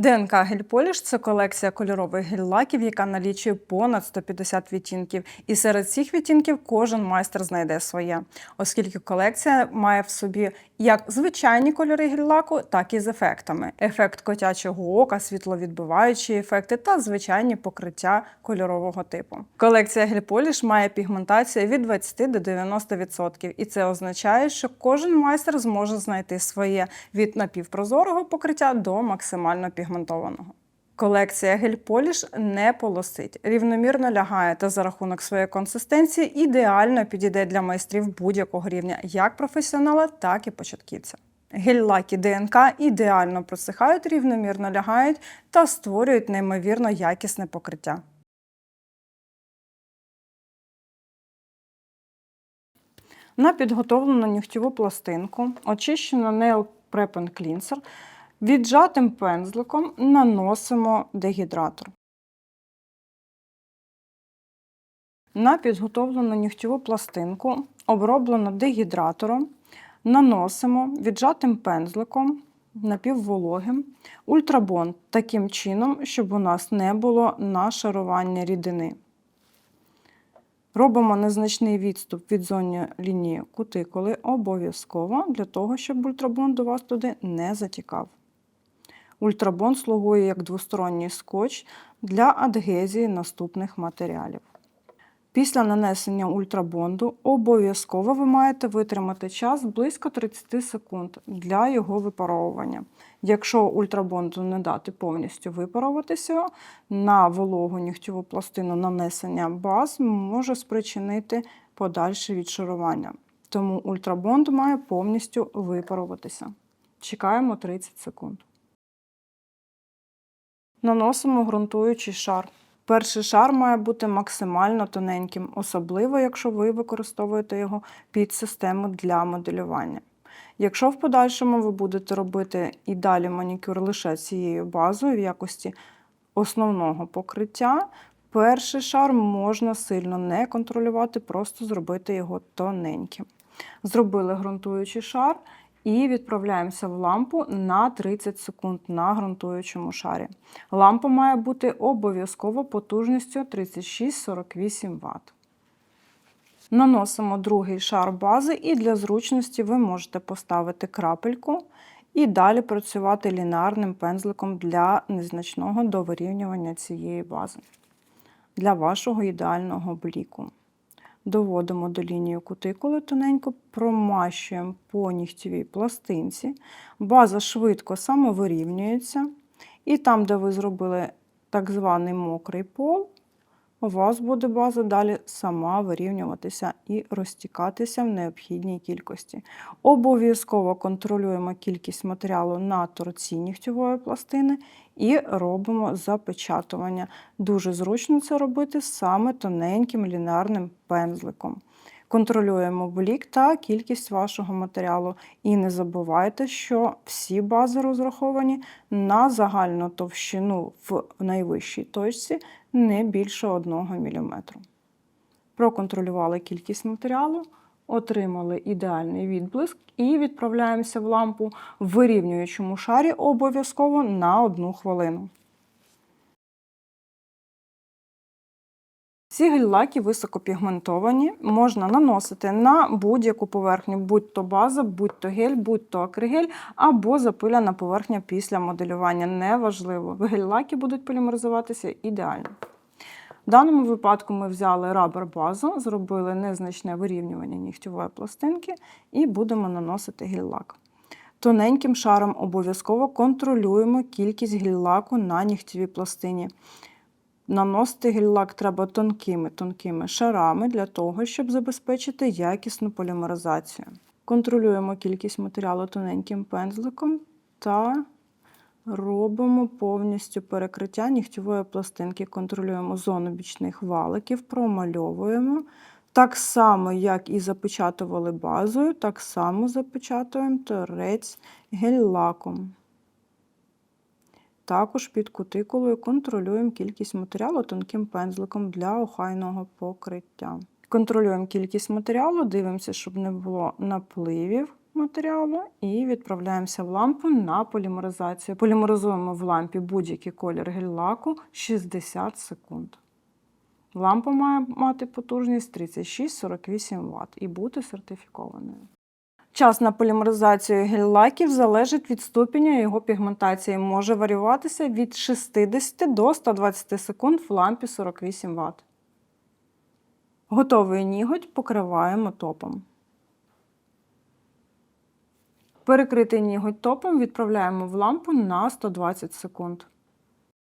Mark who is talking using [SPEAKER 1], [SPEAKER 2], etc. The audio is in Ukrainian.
[SPEAKER 1] ДНК гель-поліш це колекція кольорових гель-лаків, яка налічує понад 150 відтінків. І серед цих відтінків кожен майстер знайде своє, оскільки колекція має в собі як звичайні кольори гель-лаку, так і з ефектами: ефект котячого ока, світловідбиваючі ефекти та звичайні покриття кольорового типу. Колекція гель-поліш має пігментацію від 20 до 90%, і це означає, що кожен майстер зможе знайти своє від напівпрозорого покриття до максимально пігментованого. Колекція гель-поліш не полосить, рівномірно лягає та за рахунок своєї консистенції ідеально підійде для майстрів будь-якого рівня, як професіонала, так і початківця. Гель-лаки ДНК ідеально просихають, рівномірно лягають та створюють неймовірно якісне покриття. На підготовлену нігтєву пластинку очищено Nail Prep and Cleanser віджатим пензликом наносимо дегідратор. На підготовлену нігтєву пластинку, оброблену дегідратором, наносимо віджатим пензликом напіввологим ультрабонд таким чином, щоб у нас не було нашарування рідини. Робимо незначний відступ від зони лінії кутикули обов'язково для того, щоб ультрабонд до вас туди не затікав. Ультрабонд слугує як двосторонній скотч для адгезії наступних матеріалів. Після нанесення ультрабонду обов'язково ви маєте витримати час близько 30 секунд для його випаровування. Якщо ультрабонду не дати повністю випаруватися, на вологу нігтєву пластину нанесення баз може спричинити подальше відшарування. Тому ультрабонд має повністю випаруватися. Чекаємо 30 секунд. Наносимо ґрунтуючий шар. Перший шар має бути максимально тоненьким, особливо якщо ви використовуєте його під систему для моделювання. Якщо в подальшому ви будете робити і далі манікюр лише цією базою в якості основного покриття, перший шар можна сильно не контролювати, просто зробити його тоненьким. Зробили ґрунтуючий шар і відправляємося в лампу на 30 секунд на ґрунтуючому шарі. Лампа має бути обов'язково потужністю 36-48 Вт. Наносимо другий шар бази, і для зручності ви можете поставити крапельку і далі працювати лінарним пензликом для незначного довирівнювання цієї бази для вашого ідеального бліку. Доводимо до лінії кутикули, тоненько промащуємо по нігтєвій пластинці. База швидко самовирівнюється. І там, де ви зробили так званий мокрий пол, у вас буде база далі сама вирівнюватися і розтікатися в необхідній кількості. Обов'язково контролюємо кількість матеріалу на торці нігтєвої пластини і робимо запечатування. Дуже зручно це робити саме тоненьким лінарним пензликом. Контролюємо блік та кількість вашого матеріалу. І не забувайте, що всі бази розраховані на загальну товщину в найвищій точці не більше 1 мм. Проконтролювали кількість матеріалу, отримали ідеальний відблиск і відправляємося в лампу в вирівнюючому шарі обов'язково на 1 хвилину. Ці гель-лаки високопігментовані, можна наносити на будь-яку поверхню, будь-то база, будь-то гель, будь-то акригель або запиляна поверхня після моделювання. Неважливо. Гель-лаки будуть полімеризуватися ідеально. В даному випадку ми взяли рабер базу, зробили незначне вирівнювання нігтєвої пластинки і будемо наносити гель-лак. Тоненьким шаром обов'язково контролюємо кількість гель-лаку на нігтєвій пластині. Наносити гель-лак треба тонкими тонкими шарами для того, щоб забезпечити якісну полімеризацію. Контролюємо кількість матеріалу тоненьким пензликом та робимо повністю перекриття нігтєвої пластинки. Контролюємо зону бічних валиків, промальовуємо. Так само, як і запечатували базою, так само запечатуємо торець гель-лаком. Також під кутикулою контролюємо кількість матеріалу тонким пензликом для охайного покриття. Контролюємо кількість матеріалу, дивимося, щоб не було напливів матеріалу і відправляємося в лампу на полімеризацію. Полімеризуємо в лампі будь-який колір гель-лаку 60 секунд. Лампа має мати потужність 36-48 Вт і бути сертифікованою. Час на полімеризацію гель-лаків залежить від ступеня його пігментації. Може варіюватися від 60 до 120 секунд в лампі 48 Вт. Готовий ніготь покриваємо топом. Перекритий ніготь топом відправляємо в лампу на 120 секунд.